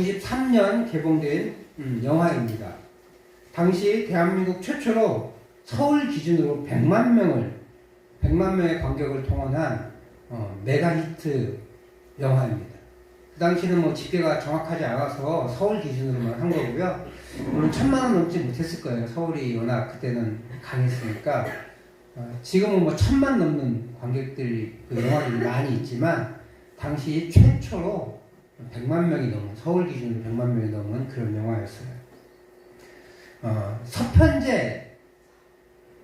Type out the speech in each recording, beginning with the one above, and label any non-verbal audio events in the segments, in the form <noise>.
1993년 개봉된 음, 영화입니다. 당시 대한민국 최초로 서울 기준으로 100만 명을 100만 명의 관객을 동원한 어, 메가 히트 영화입니다. 그 당시는 뭐 집계가 정확하지 않아서 서울 기준으로만 한 거고요. 물론 천만 원 넘지 못했을 거예요. 서울이 워낙 그때는 강했으니까. 어, 지금은 뭐 천만 넘는 관객들이 그 영화들이 많이 있지만 당시 최초로 100만 명이 넘은 서울 기준으로 100만 명이 넘은 그런 영화였어요. 어, 서편제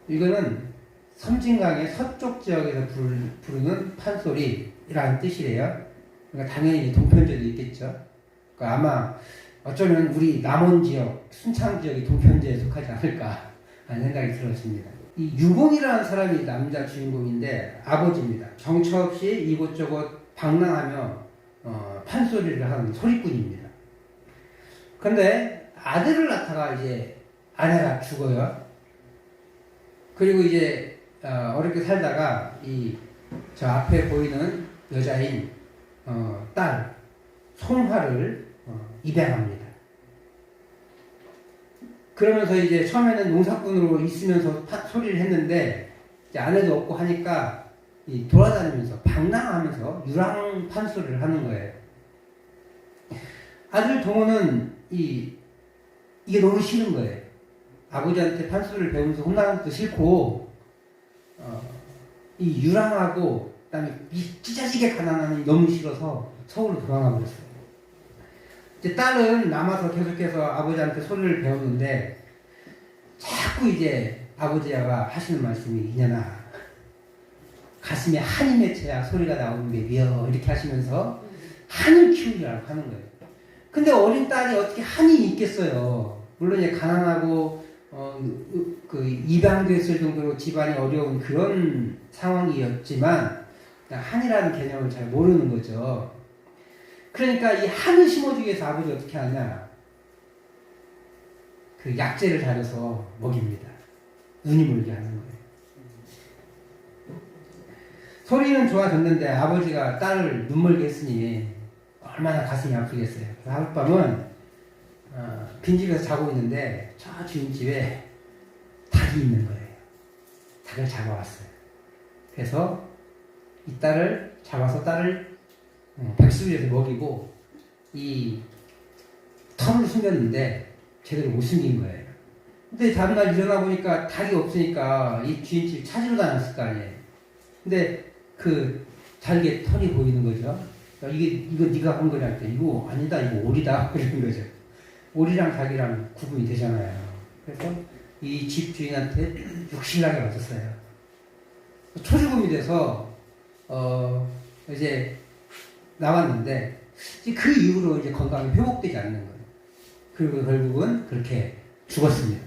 이거는 섬진강의 서쪽 지역에서 부르, 부르는 판소리라는 뜻이래요. 그러니까 당연히 동편제도 있겠죠. 그러니까 아마 어쩌면 우리 남원 지역, 순창 지역이 동편제에 속하지 않을까 하는 생각이 들었습니다. 이 유공이라는 사람이 남자 주인공인데 아버지입니다. 정처 없이 이곳저곳 방랑하며 어, 판소리를 하는 소리꾼입니다. 근데 아들을 낳다가 이제 아내가 죽어요. 그리고 이제 어, 어렵게 살다가 이 저 앞에 보이는 여자인 어, 딸 송화를 어, 입양합니다. 그러면서 이제 처음에는 농사꾼으로 있으면서 파- 소리를 했는데 아내도 없고 하니까 이 돌아다니면서 방랑하면서 유랑 판소리를 하는 거예요. 아들 동호는 이 이게 너무 싫은 거예요. 아버지한테 판소리를 배우면서 혼나는 것도 싫고 어, 이 유랑하고 그다음에 이 찢어지게 가난하는 너무 싫어서 서울로 돌아가 버렸어요. 이제 딸은 남아서 계속해서 아버지한테 소리를 배우는데 자꾸 이제 아버지가 하시는 말씀이 이년아 가슴에 한이 맺혀야 소리가 나오는 게 미어 이렇게 하시면서 한을 키우려고 하는 거예요. 근데 어린 딸이 어떻게 한이 있겠어요. 물론 이제 가난하고 어, 그 입양됐을 정도로 집안이 어려운 그런 상황이었지만 한이라는 개념을 잘 모르는 거죠. 그러니까 이 한을 심어주기 위해서 아버지 어떻게 하냐? 그 약재를 달여서 먹입니다. 눈이 물게 하는 거예요. 소리는 좋아졌는데 아버지가 딸을 눈물게 했으니 얼마나 가슴이 아프겠어요. 하룻밤은 어, 빈집에서 자고 있는데 저 주인집에 닭이 있는 거예요. 닭을 잡아왔어요. 그래서 이 딸을 잡아서 딸을 어, 백수비에서 먹이고 이 털을 숨겼는데 제대로 못 숨긴 거예요. 근데 다음날 일어나 보니까 닭이 없으니까 이 주인집 찾으러 다녔을 거 아니에요. 근데 그 잘게 털이 보이는 거죠. 야, 이게 이거 네가 한 거냐 했더니 이거 아니다 이거 오리다 <laughs> 그러는 거죠. 오리랑 닭이랑 구분이 되잖아요. 그래서 이 집 주인한테 육신나게 맞았어요. 초죽음이 돼서 어 이제 나왔는데 그 이후로 이제 건강이 회복되지 않는 거예요. 그리고 결국은 그렇게 죽었습니다.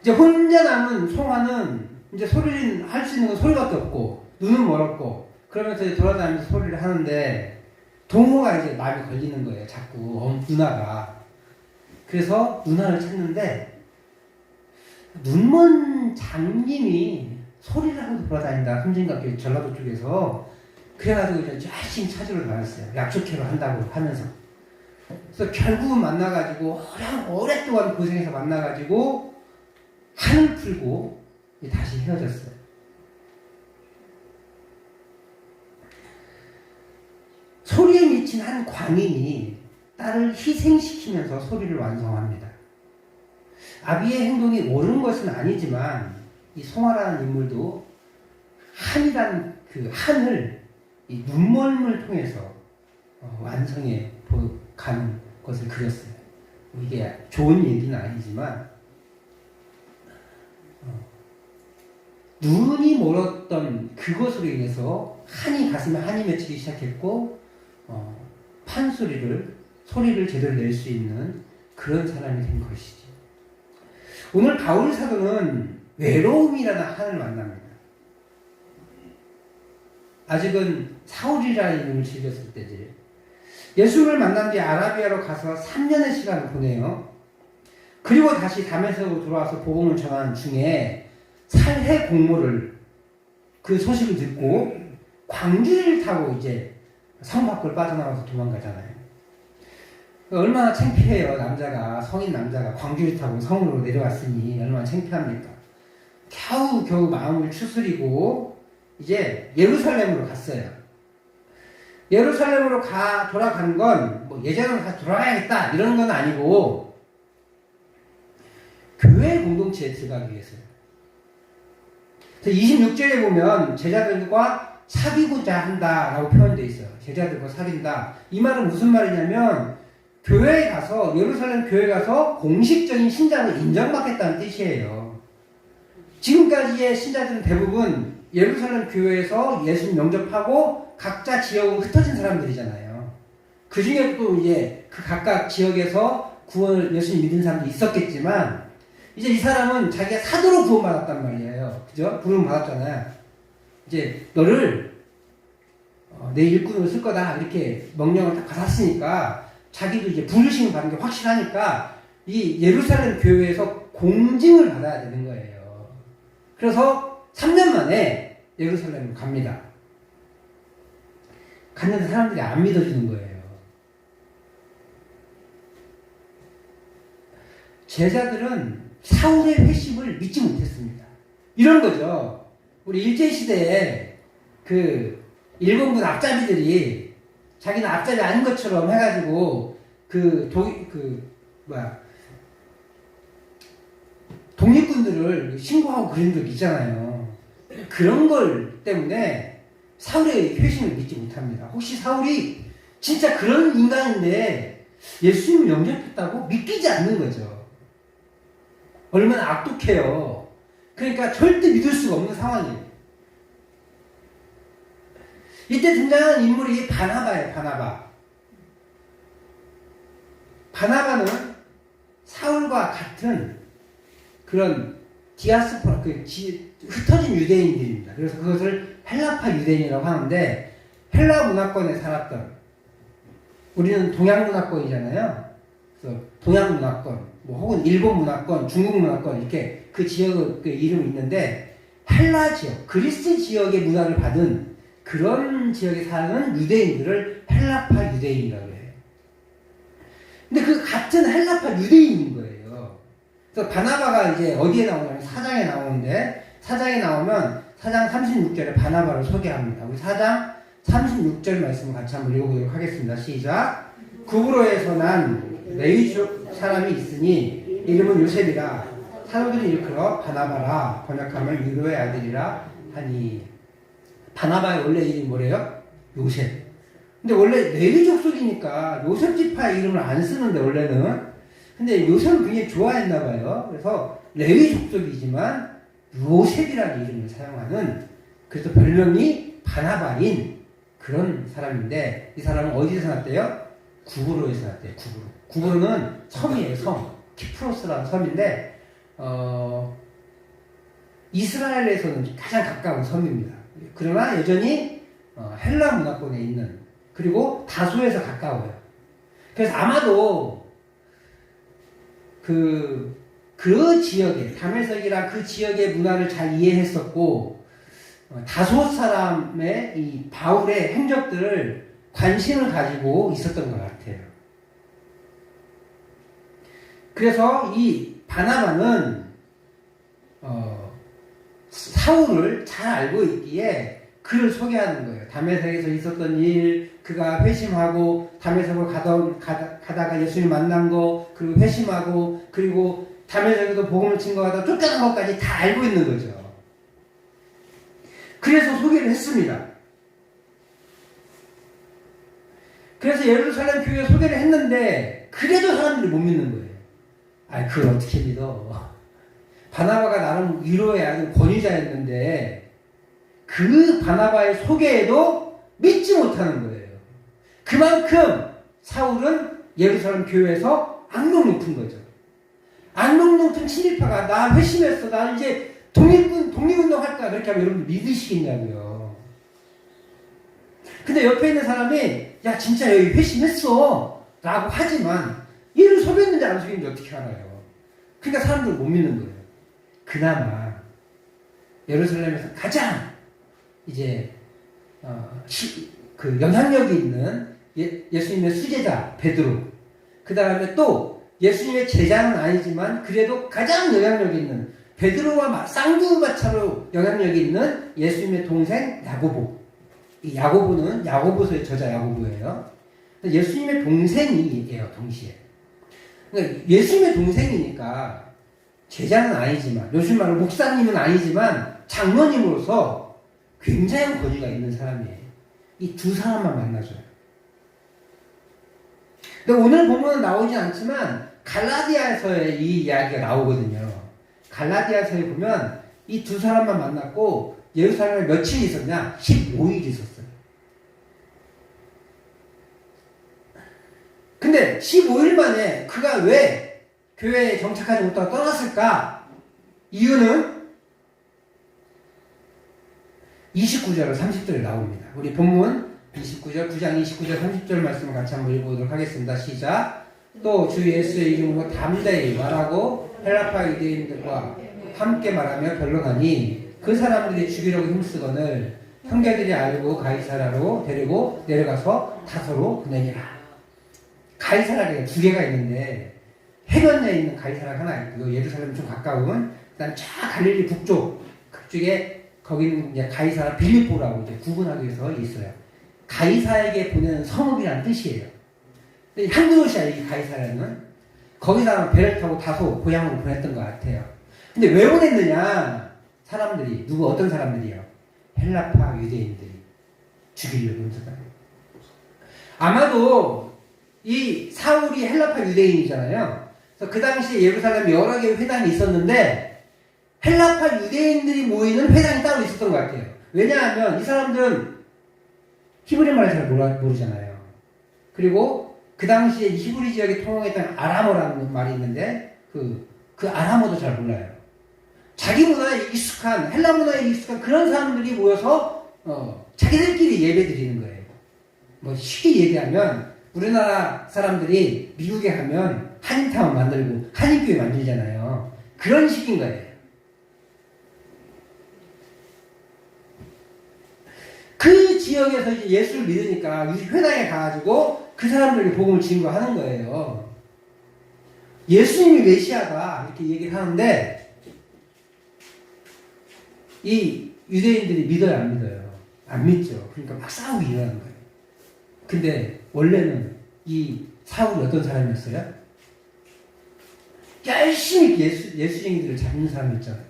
이제 혼자 남은 송아는 이제 소리를 할수 있는 건 소리밖에 없고 눈은 멀었고 그러면서 이제 돌아다니면서 소리를 하는데 동호가 이제 마음에 걸리는 거예요. 자꾸 어, 누나가 그래서 누나를 찾는데 눈먼 장님이 소리를 하면서 돌아다닌다. 섬진각교 전라도 쪽에서 그래가지고 이제 열심히 찾으러 다녔어요. 약초캐로 한다고 하면서. 그래서 결국은 만나가지고 오랫동안 고생해서 만나가지고 한을 풀고 다시 헤어졌어요. 미친 한 광인이 딸을 희생시키면서 소리를 완성합니다. 아비의 행동이 옳은 것은 아니지만 이 송아라는 인물도 한이라는 그 한을 이 눈멀음을 통해서 어, 완성해 보- 가는 것을 그렸어요. 이게 좋은 얘기는 아니지만 어, 눈이 멀었던 그것으로 인해서 한이 가슴에 한이 맺히기 시작했고 어, 판소리를 소리를 제대로 낼 수 있는 그런 사람이 된 것이지. 오늘 바울 사도는 외로움이라는 한을 만납니다. 아직은 사울이라는 이름을 즐겼을 때지. 예수를 만난 뒤 아라비아로 가서 3년의 시간을 보내요. 그리고 다시 다메섹으로 돌아와서 복음을 전하는 중에 살해 공모를 그 소식을 듣고 광주를 타고 이제 성 밖을 빠져나와서 도망가잖아요. 얼마나 창피해요 남자가 성인 남자가 광주를 타고 성으로 내려왔으니 얼마나 창피합니까? 겨우 겨우 마음을 추스리고 이제 예루살렘으로 갔어요. 예루살렘으로 가 돌아간 건 뭐 예전으로 다 돌아가야겠다 이런 건 아니고 교회 공동체에 들어가기 위해서요. 그래서 26절에 보면 제자들과 사귀고자 한다라고 표현되어 있어요. 제자들과 사귄다. 이 말은 무슨 말이냐면 교회에 가서 예루살렘 교회 에 가서 공식적인 신자로 인정받겠다는 뜻이에요. 지금까지의 신자들은 대부분 예루살렘 교회에서 예수님 영접하고 각자 지역으로 흩어진 사람들이잖아요. 그 중에 또 이제 그 각각 지역에서 구원을 예수님 믿은 사람도 있었겠지만 이제 이 사람은 자기가 사도로 구원받았단 말이에요. 그죠? 부름 받았잖아요. 이제 너를 어, 내 일꾼으로 쓸 거다 이렇게 명령을 딱 받았으니까 자기도 이제 부르심을 받은 게 확실하니까 이 예루살렘 교회에서 공징을 받아야 되는 거예요. 그래서 3년 만에 예루살렘을 갑니다. 갔는데 사람들이 안 믿어주는 거예요. 제자들은 사울의 회심을 믿지 못했습니다. 이런 거죠. 우리 일제시대에 그 일본군 앞잡이들이 자기는 앞잡이 아닌 것처럼 해가지고 그 도, 그, 뭐야, 독립군들을 신고하고 그런 적 있잖아요. 그런 걸 때문에 사울의 회심을 믿지 못합니다. 혹시 사울이 진짜 그런 인간인데 예수님을 영접했다고 믿기지 않는 거죠. 얼마나 악독해요. 그러니까 절대 믿을 수가 없는 상황이에요. 이때 등장하는 인물이 바나바예요, 바나바. 바나바는 사울과 같은 그런 디아스포라, 그 지, 흩어진 유대인들입니다. 그래서 그것을 헬라파 유대인이라고 하는데, 헬라 문화권에 살았던, 우리는 동양 문화권이잖아요. 그래서 동양 문화권, 뭐 혹은 일본 문화권, 중국 문화권, 이렇게 그 지역의 그 이름이 있는데, 헬라 지역, 그리스 지역의 문화를 받은 그런 지역에 사는 유대인들을 헬라파 유대인이라고 해요. 근데 그 같은 헬라파 유대인인 거예요. 그래서 바나바가 이제 어디에 나오냐면 사장에 나오는데 사장에 나오면 사장 36절에 바나바를 소개합니다. 우리 사장 36절 말씀 같이 한번 읽어보도록 하겠습니다. 시작. 구브로에서 난 레위족 사람이 있으니 이름은 요셉이라 사람들이 일컬어 바나바라 번역하면 유로의 아들이라 하니 바나바의 원래 이름이 뭐래요? 요셉. 근데 원래 레위 족 속이니까 요셉 지파 이름을 안 쓰는데 원래는 근데 요셉을 굉장히 좋아했나 봐요. 그래서 레위 족속이지만 요셉이라는 이름을 사용하는 그래서 별명이 바나바인 그런 사람인데 이 사람은 어디서 살았대요? 구브로에서 살았대요. 구브로. 구브로는 섬이에요. 섬. 키프로스라는 섬인데 어, 이스라엘에서는 가장 가까운 섬입니다. 그러나 여전히 어, 헬라 문화권에 있는 그리고 다소에서 가까워요. 그래서 아마도 그, 그 지역에, 담에석이라 그 지역의 문화를 잘 이해했었고, 어, 다소 사람의 이 바울의 행적들을 관심을 가지고 있었던 것 같아요. 그래서 이 바나바는, 어, 사울을 잘 알고 있기에 그를 소개하는 거예요. 담에색에서 있었던 일, 그가 회심하고 담에색으로 가던, 가다, 가다가 예수님 만난 거, 그리고 회심하고, 그리고 담에색에도 복음을 증거하다 쫓겨난 것까지 다 알고 있는 거죠. 그래서 소개를 했습니다. 그래서 예루살렘 교회 소개를 했는데, 그래도 사람들이 못 믿는 거예요. 아, 그걸 어떻게 믿어? 바나바가 나름 위로의 아주 권위자였는데 그 바나바의 소개에도 믿지 못하는 거예요. 그만큼 사울은 예루살렘 교회에서 악명 높은 거죠. 악명 높은 친일파가 나 회심했어. 나 이제 독립군 독립운동 할까 그렇게 하면 여러분 믿으시겠냐고요. 근데 옆에 있는 사람이 야 진짜 여기 회심했어 라고 하지만 얘를 속였는지 안 속였는지 어떻게 알아요? 그러니까 사람들 못 믿는 거예요. 그나마 예루살렘에서 가장 이제 어, 시, 그 영향력이 있는 예, 예수님의 수제자 베드로 그 다음에 또 예수님의 제자는 아니지만 그래도 가장 영향력 있는 베드로와 마- 쌍두마차로 영향력 있는 예수님의 동생 야고보. 이 야고보는 야고보서의 저자 야고보예요. 예수님의 동생이에요, 동시에. 그러니까 예수님의 동생이니까 제자는 아니지만 요즘 말로 목사님은 아니지만 장로님으로서 굉장한 권위가 있는 사람이에요. 이 두 사람만 만나줘요. 근데 오늘 보면 나오지 않지만 갈라디아서에 이 이야기가 나오거든요. 갈라디아서에 보면 이 두 사람만 만났고 예루살렘에 며칠 있었냐? 15일 있었어요. 근데 15일 만에 그가 왜 교회에 정착하지 못하고 떠났을까? 이유는 29절, 30절에 나옵니다. 우리 본문 29절, 9장 29절, 30절 말씀을 같이 한번 읽어보도록 하겠습니다. 시작. 또 주 예수의 이름으로 담대히 말하고 헬라파 유대인들과 함께 말하며 변론하니 그 사람들이 죽이려고 힘쓰거늘 형제들이 알고 가이사라로 데리고 내려가서 다소로 보내니라. 가이사라가 두 개가 있는데 해변에 있는 가이사라 하나 있고 예루살렘 좀 가까운 그다음 쫙 갈릴리 북쪽 그쪽에 거기는 이제 가이사라 빌립보라고 이제 구분하기 위해서 있어요. 가이사에게 보내는 성읍이라는 뜻이에요. 근데 한두 도시야 이 가이사라는 거기다가 배를 타고 다소 고향으로 보냈던 것 같아요. 근데 왜 보냈느냐? 사람들이 누구 어떤 사람들이요? 헬라파 유대인들이 죽이려고 힘쓰다. 아마도 이 사울이 헬라파 유대인이잖아요. 그래서 그 당시에 예루살렘 여러 개의 회당이 있었는데 헬라파 유대인들이 모이는 회당이 따로 있었던 것 같아요. 왜냐하면 이 사람들은 히브리 말을 잘 모르잖아요. 그리고 그 당시에 이 히브리 지역에 통용했던 아람어라는 말이 있는데 그, 그 아람어도 잘 몰라요. 자기 문화에 익숙한 헬라 문화에 익숙한 그런 사람들이 모여서 어, 자기들끼리 예배 드리는 거예요. 뭐 쉽게 얘기하면 우리나라 사람들이 미국에 가면 한인타운 만들고 한인교회 만들잖아요. 그런 식인 거예요. 그 지역에서 예수를 믿으니까 이 회당에 가가지고 그 사람들에게 복음을 증거하는 거예요. 예수님이 메시아다 이렇게 얘기를 하는데 이 유대인들이 믿어요 안 믿어요? 안 믿죠. 그러니까 막 싸우고 일어나는 거예요. 근데 원래는 이 사울이 어떤 사람이었어요? 열심히 예수, 예수쟁이들을 잡는 사람이었잖아요.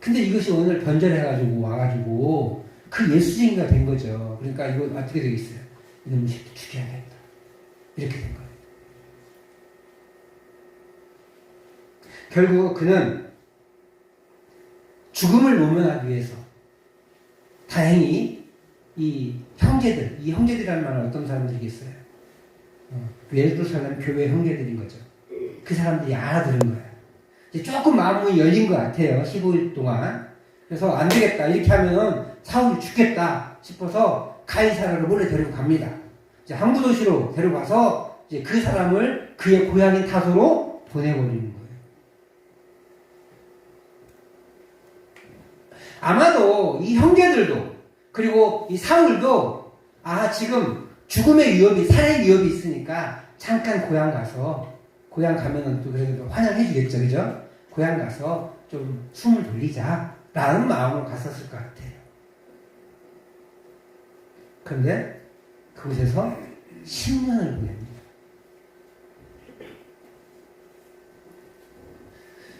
근데 이것이 오늘 변절해가지고 와가지고 그 예수쟁이가 된 거죠. 그러니까 이거 어떻게 되겠어요? 이놈 새끼 죽여야겠다. 이렇게 된 거예요. 결국 그는 죽음을 모면하기 위해서 다행히 이 형제들, 이 형제들이라는 말은 어떤 사람들이겠어요? 어, 예루살렘 교회 형제들인 거죠. 그 사람들이 알아들은 거예요. 이제 조금 마음이 열린 것 같아요. 15일 동안. 그래서 안 되겠다. 이렇게 하면은 사울이 죽겠다 싶어서 가이사라를 몰래 데리고 갑니다. 이제 항구 도시로 데려가서 이제 그 사람을 그의 고향인 타소로 보내버리는 거예요. 아마도 이 형제들도 그리고 이 사울도 아 지금 죽음의 위협이 살해 위협이 있으니까 잠깐 고향 가서 고향 가면은 또 그래도 환영해 주겠죠 그죠? 고향 가서 좀 숨을 돌리자 라는 마음으로 갔었을 것 같아요 그런데 그곳에서 10년을 보냅니다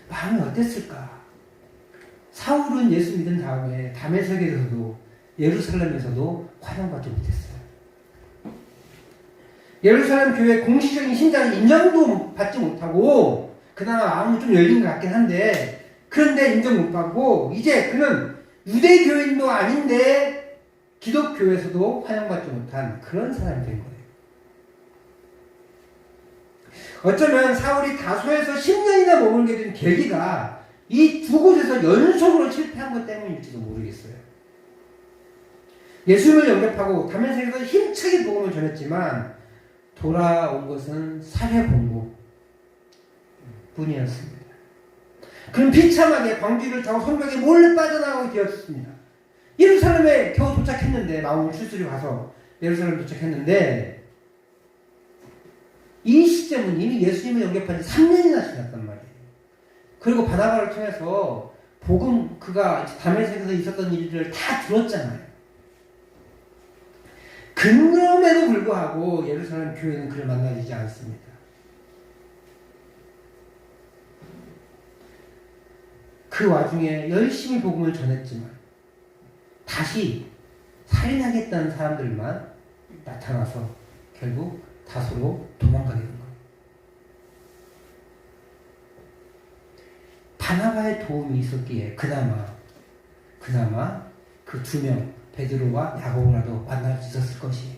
마음이 어땠을까? 사울은 예수 믿은 다음에 다메섹에서도 예루살렘에서도 환영받지 못했어요. 예루살렘 교회 공식적인 신자는 인정도 받지 못하고 그나마 마음은 좀 열린 것 같긴 한데 그런데 인정 못 받고 이제 그는 유대 교인도 아닌데 기독교에서도 환영받지 못한 그런 사람이 된 거예요. 어쩌면 사울이 다소에서 10년이나 머물게 된 계기가 이 두 곳에서 연속으로 실패한 것 때문일지도 모르겠어요. 예수님을 영접하고 다면sek에서 힘차게 복음을 전했지만 돌아온 것은 사회 공부 뿐이었습니다. 그는 비참하게 광주를 타고 성벽에 몰래 빠져나가게 되었습니다. 예루살렘에 겨우 도착했는데 마음을 추스려 가서 예루살렘 도착했는데 이 시점은 이미 예수님을 영접한 지 3년이나 지났단 말이에요. 그리고 바나바를 통해서 복음 그가 다메섹에서 있었던 일들을 다 들었잖아요. 그럼에도 불구하고 예루살렘 교회는 그를 만나지지 않습니다. 그 와중에 열심히 복음을 전했지만 다시 살인하겠다는 사람들만 나타나서 결국 다소로 도망가게 된 거예요. 바나바의 도움이 있었기에 그나마 그나마 그 두 명 베드로와 야고보라도 만날 수 있었을 것이에요.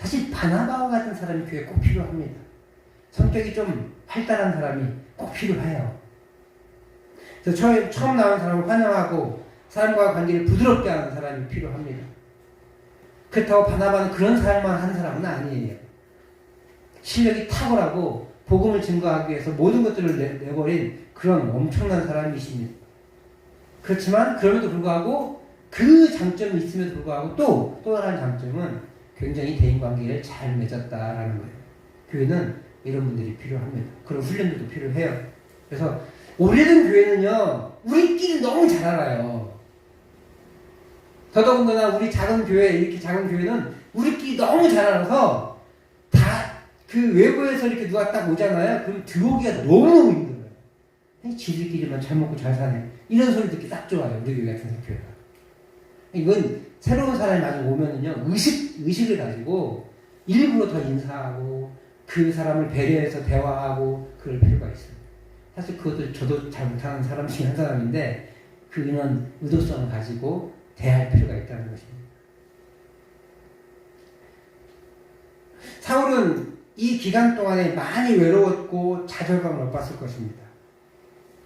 사실 바나바와 같은 사람이 교회에 꼭 필요합니다. 성격이 좀 활달한 사람이 꼭 필요해요. 그래서 처음, 나온 사람을 환영하고 사람과 관계를 부드럽게 하는 사람이 필요합니다. 그렇다고 바나바는 그런 삶만 한 사람은 아니에요. 실력이 탁월하고 복음을 증거하기 위해서 모든 것들을 내, 내버린 그런 엄청난 사람이십니다. 그렇지만 그럼에도 불구하고 그 장점이 있음에도 불구하고 또, 또 다른 장점은 굉장히 대인관계를 잘 맺었다라는 거예요. 교회는 이런 분들이 필요합니다. 그런 훈련들도 필요해요. 그래서 오래된 교회는요, 우리끼리 너무 잘 알아요. 더더군다나 우리 작은 교회, 이렇게 작은 교회는 우리끼리 너무 잘 알아서 다 그 외부에서 이렇게 누가 딱 오잖아요. 그럼 들어오기가 너무너무 힘들어요. 지들끼리만 잘 먹고 잘 사네. 이런 소리 듣기 딱 좋아요. 우리 교회 같은 교회가. 이건 새로운 사람이 많이 오면은요, 의식, 의식을 가지고 일부러 더 인사하고 그 사람을 배려해서 대화하고 그럴 필요가 있어요. 사실 그것도 저도 잘 못하는 사람 중에 한 사람인데 그 이런 의도성을 가지고 대할 필요가 있다는 것입니다. 사울은 이 기간 동안에 많이 외로웠고 좌절감을 맛봤을 것입니다.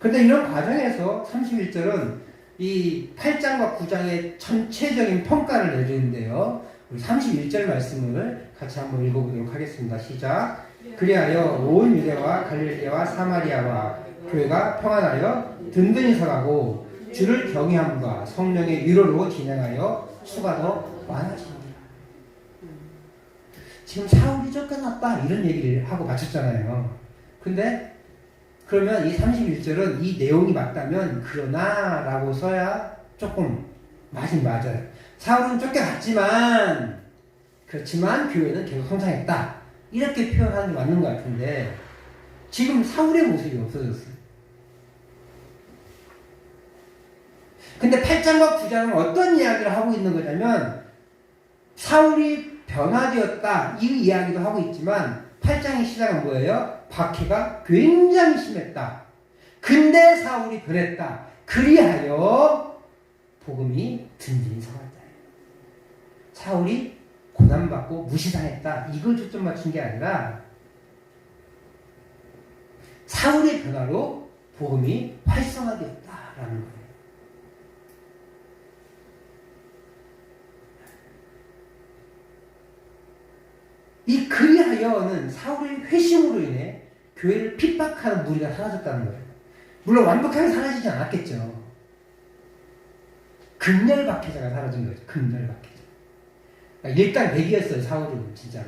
그런데 이런 과정에서 31절은 이 8장과 9장의 전체적인 평가를 내주는데요. 우리 31절 말씀을 같이 한번 읽어보도록 하겠습니다. 시작. 그리하여 온 유대와 갈릴리와 사마리아와 교회가 평안하여 든든히 서가고 주를 경외함과 성령의 위로로 진행하여 수가 더 많아집니다. 지금 사울이 쫓겨났다 이런 얘기를 하고 마쳤잖아요. 근데 그러면 이 31절은 이 내용이 맞다면 그러나 라고 써야 조금 맞긴 맞아요. 사울은 쫓겨갔지만 그렇지만 교회는 계속 성장했다. 이렇게 표현하는 게 맞는 것 같은데 지금 사울의 모습이 없어졌어요. 근데 8장과 9장은 어떤 이야기를 하고 있는 거냐면 사울이 변화되었다 이 이야기도 하고 있지만 8장의 시작은 뭐예요? 박해가 굉장히 심했다. 근데 사울이 변했다. 그리하여 복음이 든든히 서갔다. 사울이 고난받고 무시당했다. 이걸 초점 맞춘 게 아니라 사울의 변화로 복음이 활성화되었다라는 거예요. 이 그리하여는 사울의 회심으로 인해 교회를 핍박하는 무리가 사라졌다는 거예요. 물론 완벽하게 사라지지 않았겠죠. 극렬 박해자가 사라진 거죠. 극렬 박해자. 그러니까 일단 백이었어요. 사울은 진짜로.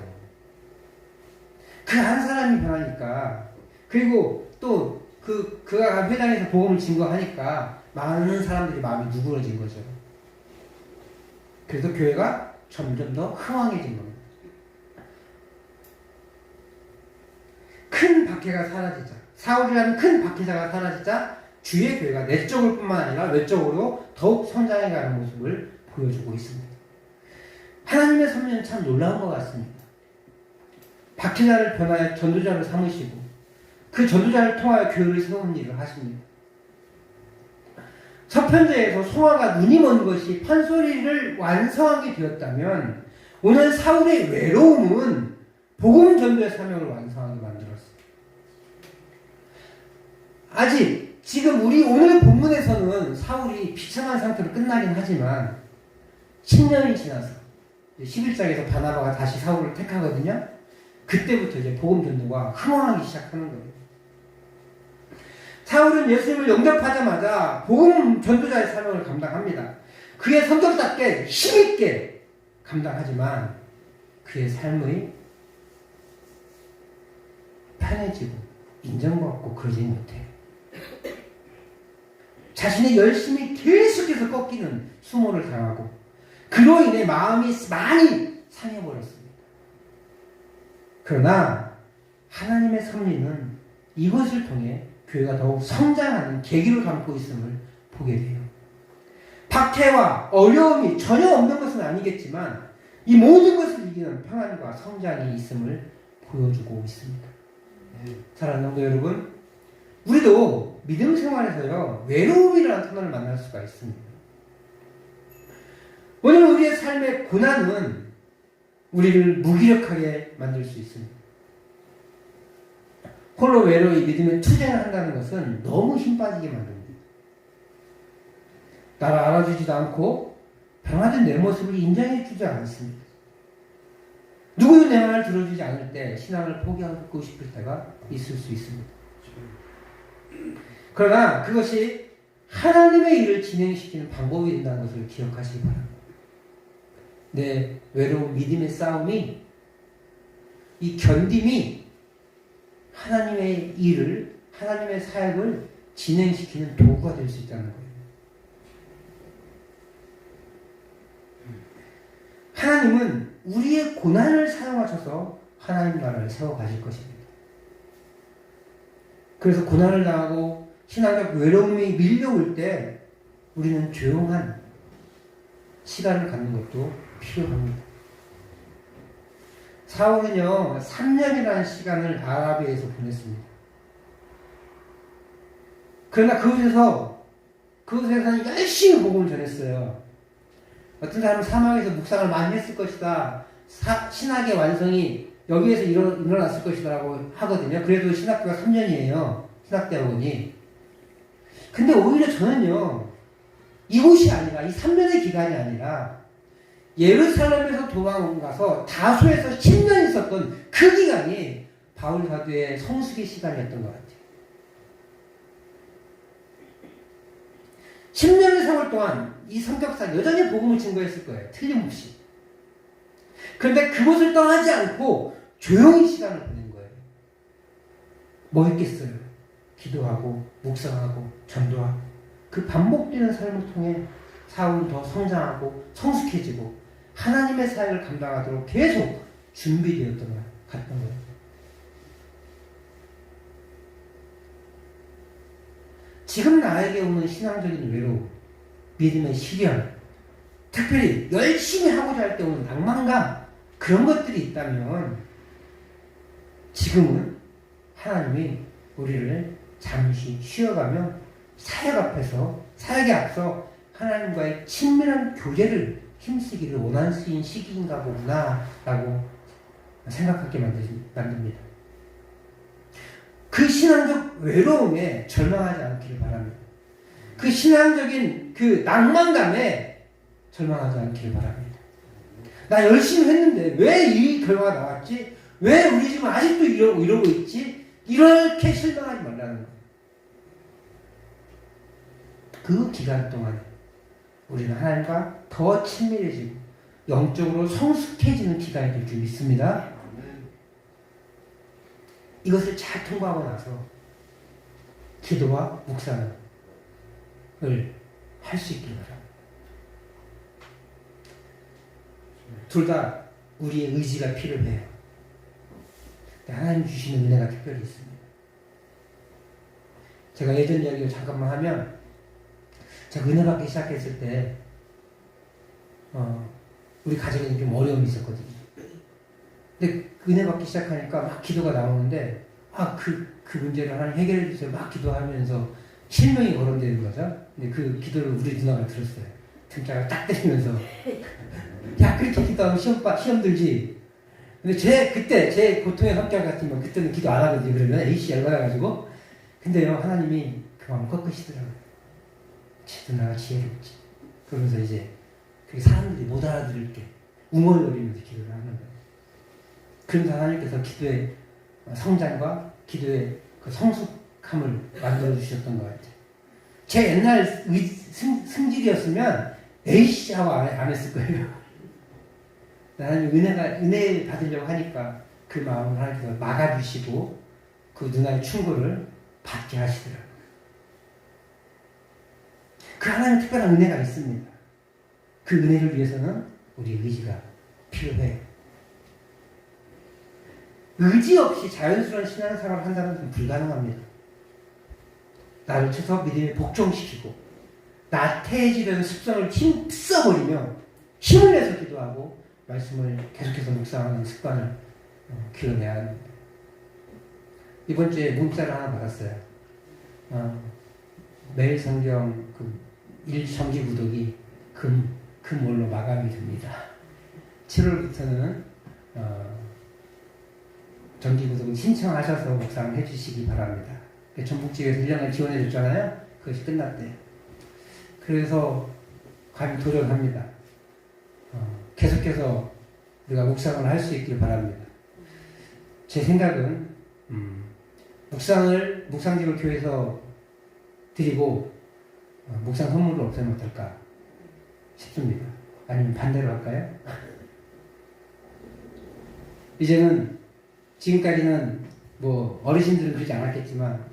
그 한 사람이 변하니까 그리고 또 그 그가 회당에서 복음을 증거하니까 많은 사람들이 마음이 누그러진 거죠. 그래서 교회가 점점 더 흥황해진 겁니다. 큰 박해가 사라지자 사울이라는 큰 박해자가 사라지자 주의 교회가 내적으로 뿐만 아니라 외적으로 더욱 성장해가는 모습을 보여주고 있습니다. 하나님의 섭리는 참 놀라운 것 같습니다. 박해자를 변하여 전도자를 삼으시고 그 전도자를 통하여 교회를 세우는 일을 하십니다. 서편제에서 소아가 눈이 먼 것이 판소리를 완성하게 되었다면 오늘 사울의 외로움은 복음 전도의 사명을 완성하게 만들었어요. 아직 지금 우리 오늘 본문에서는 사울이 비참한 상태로 끝나긴 하지만 10년이 지나서 11장에서 바나바가 다시 사울을 택하거든요. 그때부터 이제 복음 전도가 흥황하기 시작하는 거예요. 사울은 예수님을 영접하자마자 복음 전도자의 사명을 감당합니다. 그의 성격답게 힘있게 감당하지만 그의 삶의 편해지고 인정받고 그러지 못해요. 자신의 열심이 계속해서 꺾이는 수모를 당하고 그로 인해 마음이 많이 상해버렸습니다. 그러나 하나님의 섭리는 이것을 통해 교회가 더욱 성장하는 계기를 담고 있음을 보게 돼요. 박해와 어려움이 전혀 없는 것은 아니겠지만 이 모든 것을 이기는 평안과 성장이 있음을 보여주고 있습니다. 사랑하는 성도 여러분, 우리도 믿음 생활에서요 외로움이라는 터널을 만날 수가 있습니다. 오늘 우리의 삶의 고난은 우리를 무기력하게 만들 수 있습니다. 홀로 외로이 믿음에 투쟁을 한다는 것은 너무 힘 빠지게 만듭니다. 나를 알아주지도 않고 변화된 내 모습을 인정해주지 않습니다. 누구도 내 말을 들어주지 않을 때 신앙을 포기하고 싶을 때가 있을 수 있습니다. 그러나 그것이 하나님의 일을 진행시키는 방법이 된다는 것을 기억하시기 바랍니다. 내 외로운 믿음의 싸움이 이 견딤이 하나님의 일을 하나님의 사역을 진행시키는 도구가 될 수 있다는 거예요. 하나님은 우리의 고난을 사용하셔서 하나님 나라를 세워 가실 것입니다. 그래서 고난을 당하고 신앙적 외로움이 밀려올 때 우리는 조용한 시간을 갖는 것도 필요합니다. 사울은요, 3년이라는 시간을 아라비아에서 보냈습니다. 그러나 그곳에서, 그곳에서 열심히 복음을 전했어요. 어떤 사람은 사막에서 묵상을 많이 했을 것이다. 사, 신학의 완성이 여기에서 일어, 일어났을 것이라고 하거든요. 그래도 신학교가 3년이에요. 신학대학원이. 근데 오히려 저는요, 이곳이 아니라, 이 3년의 기간이 아니라, 예루살렘에서 도망가서 다소에서 10년 있었던 그 기간이 바울 사도의 성숙의 시간이었던 것 같아요. 10년의 세월 동안 이 성격상 여전히 복음을 증거했을 거예요. 틀림없이. 그런데 그것을 떠나지 않고 조용히 시간을 보낸 거예요. 뭐 했겠어요? 기도하고, 묵상하고, 전도하고. 그 반복되는 삶을 통해 사울은 더 성장하고 성숙해지고 하나님의 사역을 감당하도록 계속 준비되었던 것 같던 거예요. 지금 나에게 오는 신앙적인 외로움, 믿음의 시련, 특별히 열심히 하고자 할 때 오는 낭만감, 그런 것들이 있다면 지금은 하나님이 우리를 잠시 쉬어가며 사역 앞에서, 사역에 앞서 하나님과의 친밀한 교제를 힘쓰기를 원하는 시기인가 보구나 라고 생각하게 만듭니다. 그 신앙적 외로움에 절망하지 않기를 바랍니다. 그 신앙적인 그 낭만감에 절망하지 않기를 바랍니다. 나 열심히 했는데 왜 이 결과가 나왔지? 왜 우리 집은 아직도 이러고 이러고 있지? 이렇게 실망하지 말라는 거예요. 그 기간 동안 우리는 하나님과 더 친밀해지고 영적으로 성숙해지는 기간이 될 줄 믿습니다. 이것을 잘 통과하고 나서 기도와 묵상을 할 수 있길 바랍니다. 둘 다 우리의 의지가 필요해요. 하나님 주시는 은혜가 특별히 있습니다. 제가 예전 이야기를 잠깐만 하면 제가 은혜 받기 시작했을 때 어, 우리 가정에 좀 어려움이 있었거든요. 근데 그 은혜 받기 시작하니까 막 기도가 나오는데 아, 그, 그 문제를 하나님 해결해 주세요. 막 기도하면서 실명이 거론되는 거죠. 근데 그 기도를 우리 누나가 들었어요. 등짝을 딱 때리면서 야 그렇게 기도하면 시험 봐 시험 들지. 근데 제 그때 제 고통의 성격 같으면 그때는 기도 안 하거든요. 그러면 A씨 열받아가지고 근데요 하나님이 그 마음 꺾으시더라고요. 제 누나가 지혜롭지. 그러면서 이제 그 사람들이 못 알아들을 게 웅얼거리면서 기도를 하는 거예요. 그러면서 하나님께서 기도의 성장과 기도의 그 성숙함을 만들어 주셨던 것 같아요. 제 옛날 승, 승질이었으면 에이씨 하고 안, 안 했을 거예요. <laughs> 하나님 은혜가, 은혜 받으려고 하니까 그 마음을 하나님께서 막아주시고 그 누나의 충고를 받게 하시더라고요. 그 하나님 특별한 은혜가 있습니다. 그 은혜를 위해서는 우리 의지가 필요해요. 의지 없이 자연스러운 신앙생활을 한다는 것은 불가능합니다. 나를 쳐서 믿음에 복종시키고 나태해지려는 습성을 힘써 버리며 힘을 내서 기도하고 말씀을 계속해서 묵상하는 습관을 어, 길러내야 합니다. 이번 주에 문자를 하나 받았어요. 어, 매일 성경 그 1정기 구독이 금, 금월로 마감이 됩니다. 7월부터는 어, 정기 구독을 신청하셔서 묵상을 해주시기 바랍니다. 전북지에서 1년을 지원해 줬잖아요. 그것이 끝났대요. 그래서 감히 도전합니다. 어, 계속해서 우리가 묵상을 할 수 있길 바랍니다. 제 생각은 음, 묵상을 묵상집을 교회에서 드리고 어, 묵상 선물을 없애면 어떨까 싶습니다. 아니면 반대로 할까요? <laughs> 이제는 지금까지는 뭐 어르신들은 그러지 않았겠지만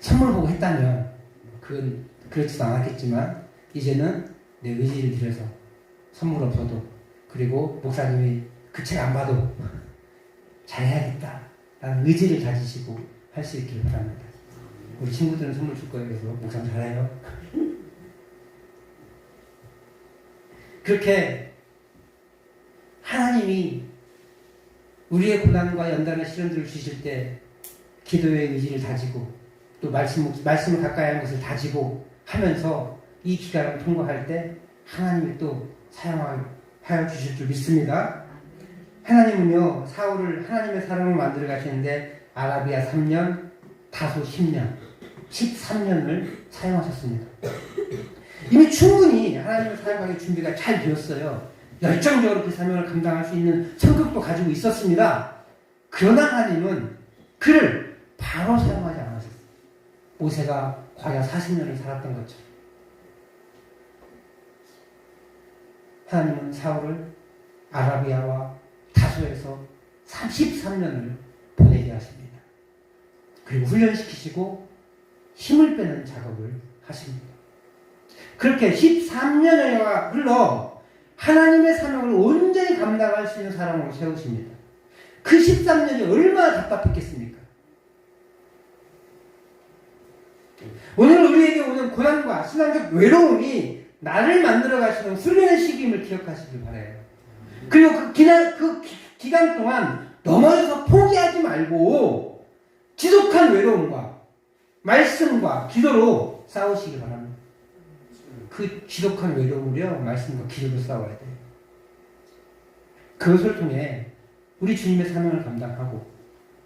선물 보고 했다면 그건 그렇지도 않았겠지만 이제는 내 의지를 들여서 선물 없어도 그리고 목사님이 그 책 안 봐도 <laughs> 잘해야겠다 라는 의지를 가지시고 할 수 있길 바랍니다. 우리 친구들은 선물 줄 거예요. 그래서 목사님 잘해요. <laughs> 그렇게 하나님이 우리의 고난과 연단의 시련들을 주실 때 기도의 의지를 다지고 또 말씀, 말씀을 가까이 하는 것을 다지고 하면서 이 기간을 통과할 때 하나님이 또 사용하여 주실 줄 믿습니다. 하나님은요, 사울을 하나님의 사람을 만들어 가시는데 아라비아 3년, 다소 10년, 13년을 사용하셨습니다. 이미 충분히 하나님을 사용하기 준비가 잘 되었어요. 열정적으로 그 사명을 감당할 수 있는 성격도 가지고 있었습니다. 그러나 하나님은 그를 바로 사용하지 않으셨어요. 모세가 과야 40년을 살았던 것처럼. 하나님은 사울을 아라비아와 다소에서 33년을 보내게 하십니다. 그리고 훈련시키시고 힘을 빼는 작업을 하십니다. 그렇게 13년여가 흘러 하나님의 사명을 온전히 감당할 수 있는 사람으로 세우십니다. 그 13년이 얼마나 답답했겠습니까? 오늘 우리에게 오는 고난과 신앙적 외로움이 나를 만들어 가시는 훈련의 시기임을 기억하시길 바래요. 그리고 그 기간, 그 기- 기간 동안 넘어져서 포기하지 말고 지속한 외로움과 말씀과 기도로 싸우시기 바랍니다. 그 지독한 외로움을요, 말씀과 기도로 싸워야 돼요. 그것을 통해 우리 주님의 사명을 감당하고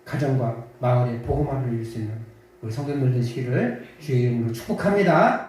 가정과 마을에 복음화를 이룰 수 있는 우리 성도님들 되시기를 주의 이름으로 축복합니다.